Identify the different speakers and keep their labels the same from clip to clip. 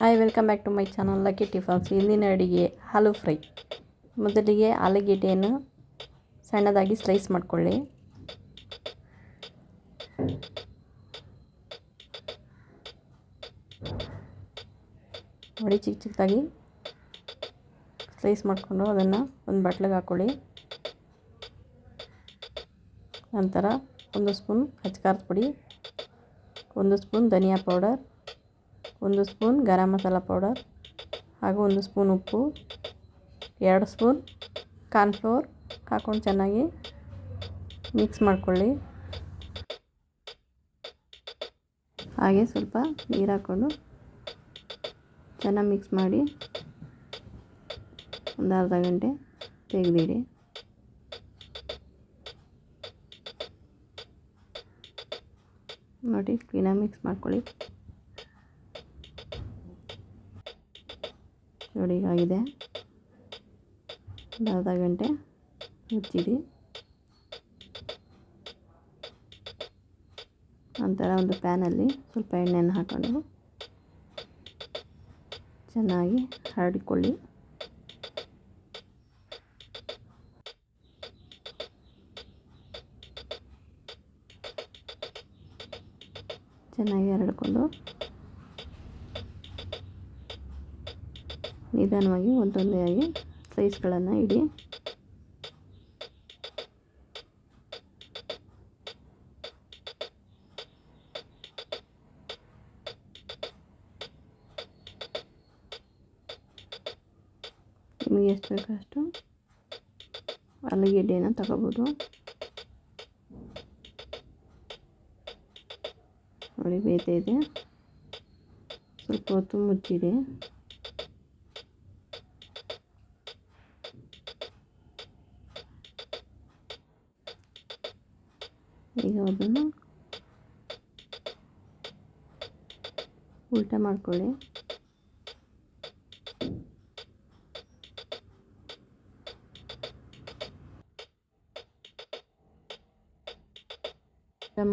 Speaker 1: Hi welcome back to my channel lucky tiffins ಇಂದಿನ ಅಡುಗೆ ಹಾಲು ಫ್ರೈ ಮೊದಲಿಗೆ ಆಲೂಗೆಡ್ಡೆಯನ್ನು ಸಣ್ಣದಾಗಿ ಸ್ಲೈಸ್ ಮಾಡಿಕೊಳ್ಳಿ. ನೋಡಿ ಚಿಕ್ಕ ಚಿಕ್ಕದಾಗಿ ಸ್ಲೈಸ್ ಮಾಡಿಕೊಂಡು ಅದನ್ನು ಒಂದು ಬಟ್ಲಿಗೆ ಹಾಕ್ಕೊಳ್ಳಿ ನಂತರ ಒಂದು ಸ್ಪೂನ್ ಹಚ್ಕಾರದ ಪುಡಿ, ಒಂದು ಸ್ಪೂನ್ ಧನಿಯಾ ಪೌಡರ್ ಒಂದು ಸ್ಪೂನ್ ಗರಂ ಮಸಾಲ ಪೌಡರ್ ಹಾಗೂ ಒಂದು ಸ್ಪೂನ್ ಉಪ್ಪು, ಎರಡು ಸ್ಪೂನ್ ಕಾರ್ನ್ಫ್ಲೋರ್ ಹಾಕ್ಕೊಂಡು ಚೆನ್ನಾಗಿ ಮಿಕ್ಸ್ ಮಾಡಿಕೊಳ್ಳಿ. ಹಾಗೆ ಸ್ವಲ್ಪ ನೀರು ಹಾಕ್ಕೊಂಡು ಚೆನ್ನಾಗಿ ಮಿಕ್ಸ್ ಮಾಡಿ ಒಂದು ಅರ್ಧ ಗಂಟೆ ತೆಗೆದಿಡಿ. ನೋಡಿ, ಕ್ಲೀನಾಗಿ ಮಿಕ್ಸ್ ಮಾಡ್ಕೊಳ್ಳಿ. ನೋಡಿ ಒಂದು ಅರ್ಧ ಗಂಟೆ ಮುಚ್ಚಿಡಿ ನಂತರ ಒಂದು ಪ್ಯಾನಲ್ಲಿ ಸ್ವಲ್ಪ ಎಣ್ಣೆಯನ್ನು ಹಾಕೊಂಡು ಚೆನ್ನಾಗಿ ಹರಡಿಕೊಳ್ಳಿ. ಚೆನ್ನಾಗಿ ಹರಡ್ಕೊಂಡು ನಿಧಾನವಾಗಿ ಒಂದೊಂದೇ ಆಗಿ ಸ್ಲೈಸ್ಗಳನ್ನು ಇಡಿ. ನಿಮಗೆ ಎಷ್ಟು ಬೇಕೋ ಅಷ್ಟು ಆಲೂಗೆಡ್ಡೆಯನ್ನು ತಗೋಬೋದು. ನೋಡಿ ಬೇಯ್ತಾ ಇದೆ. ಸ್ವಲ್ಪ ಹೊತ್ತು ಮುಚ್ಚಿದೆ ಈಗ ಅದನ್ನು ಉಲ್ಟ ಮಾಡ್ಕೊಳ್ಳಿ.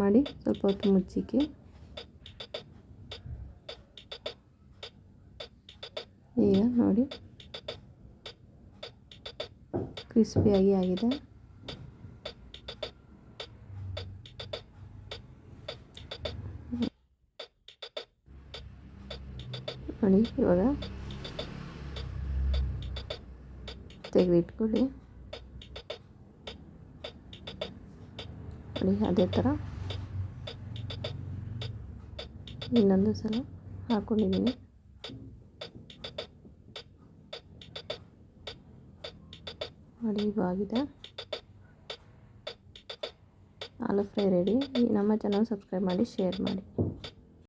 Speaker 1: ಮಾಡಿ ಸ್ವಲ್ಪ ಹೊತ್ತು ಮುಚ್ಚಿಕ್ಕೆ. ಈಗ ನೋಡಿ ಕ್ರಿಸ್ಪಿಯಾಗಿ ಆಗಿದೆ. ನೋಡಿ, ಇವಾಗ ತೆಗೆದಿಟ್ಕೊಳ್ಳಿ. ನೋಡಿ, ಅದೇ ಥರ ಇನ್ನೊಂದು ಸಲ ಹಾಕ್ಕೊಂಡಿದ್ದೀನಿ ನೋಡಿ, ಇವಾಗಿದೆ. Aloo fry ready. ನಮ್ಮ ಚಾನಲ್ ಸಬ್ಸ್ಕ್ರೈಬ್ ಮಾಡಿ, ಶೇರ್ ಮಾಡಿ.